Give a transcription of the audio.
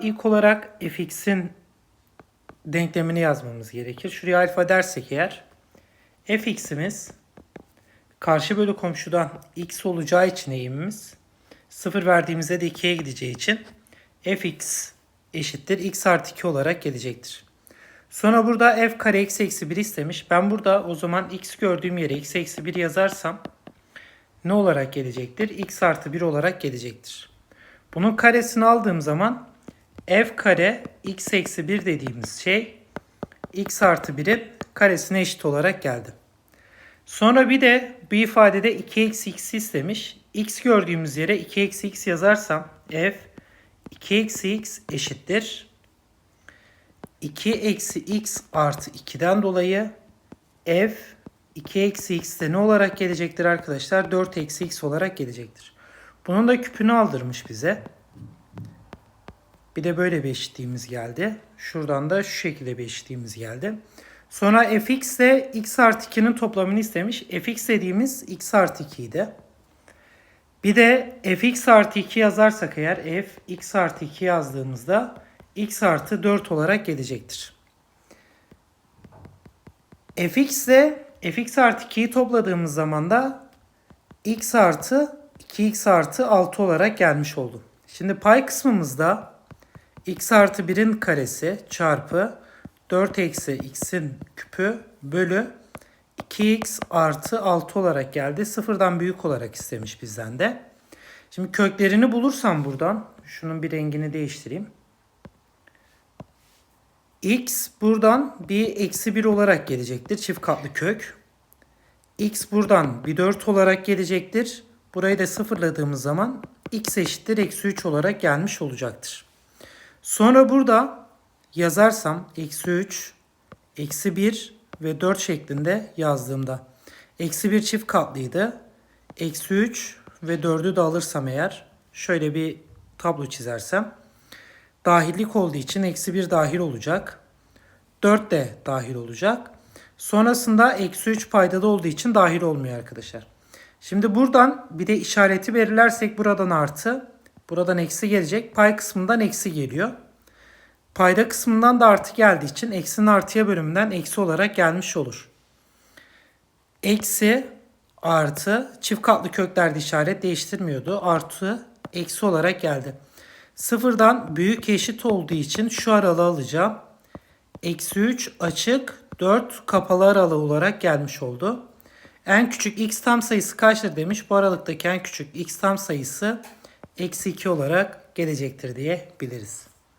İlk olarak fx'in denklemini yazmamız gerekir. Şuraya alfa dersek eğer fx'imiz karşı bölü komşudan x olacağı için eğimimiz 0 verdiğimizde de 2'ye gideceği için fx eşittir x artı 2 olarak gelecektir. Sonra burada f kare x eksi 1 istemiş. Ben burada o zaman x gördüğüm yere x eksi 1 yazarsam ne olarak gelecektir? x artı 1 olarak gelecektir. Bunun karesini aldığım zaman f kare x eksi 1 dediğimiz şey x artı 1'in karesine eşit olarak geldi. Sonra bir de bu ifadede 2 eksi x istemiş. x gördüğümüz yere 2 eksi x yazarsam f 2 eksi x eşittir. 2 eksi x artı 2'den dolayı f 2 eksi x de ne olarak gelecektir arkadaşlar? 4 eksi x olarak gelecektir. Bunun da küpünü aldırmış bize. Bir de böyle bir geldi. Şuradan da şu şekilde bir geldi. Sonra fx ile x artı 2'nin toplamını istemiş. fx dediğimiz x artı 2 idi. Bir de fx artı 2 yazarsak eğer f x artı 2 yazdığımızda x artı 4 olarak gelecektir. fx ile fx artı 2'yi topladığımız zaman da x artı 2x artı 6 olarak gelmiş oldu. Şimdi pay kısmımızda x artı 1'in karesi çarpı 4 eksi x'in küpü bölü 2x artı 6 olarak geldi. Sıfırdan büyük olarak istemiş bizden de. Şimdi köklerini bulursam buradan şunun bir rengini değiştireyim. x buradan bir eksi 1 olarak gelecektir. Çift katlı kök. x buradan bir 4 olarak gelecektir. Burayı da sıfırladığımız zaman x eşittir eksi 3 olarak gelmiş olacaktır. Sonra burada yazarsam eksi 3, eksi 1 ve 4 şeklinde yazdığımda eksi 1 çift katlıydı. Eksi 3 ve 4'ü de alırsam eğer şöyle bir tablo çizersem dahillik olduğu için eksi 1 dahil olacak. 4 de dahil olacak. Sonrasında eksi 3 paydalı olduğu için dahil olmuyor arkadaşlar. Şimdi buradan bir de işareti belirlersek buradan artı, buradan eksi gelecek. Pay kısmından eksi geliyor. Payda kısmından da artı geldiği için eksinin artıya bölümünden eksi olarak gelmiş olur. Eksi, artı, çift katlı köklerde işaret değiştirmiyordu. Artı, eksi olarak geldi. Sıfırdan büyük eşit olduğu için şu aralığı alacağım. Eksi 3 açık, 4 kapalı aralığı olarak gelmiş oldu. En küçük x tam sayısı kaçtır demiş. Bu aralıktaki en küçük x tam sayısı eksi 2 olarak gelecektir diye biliriz.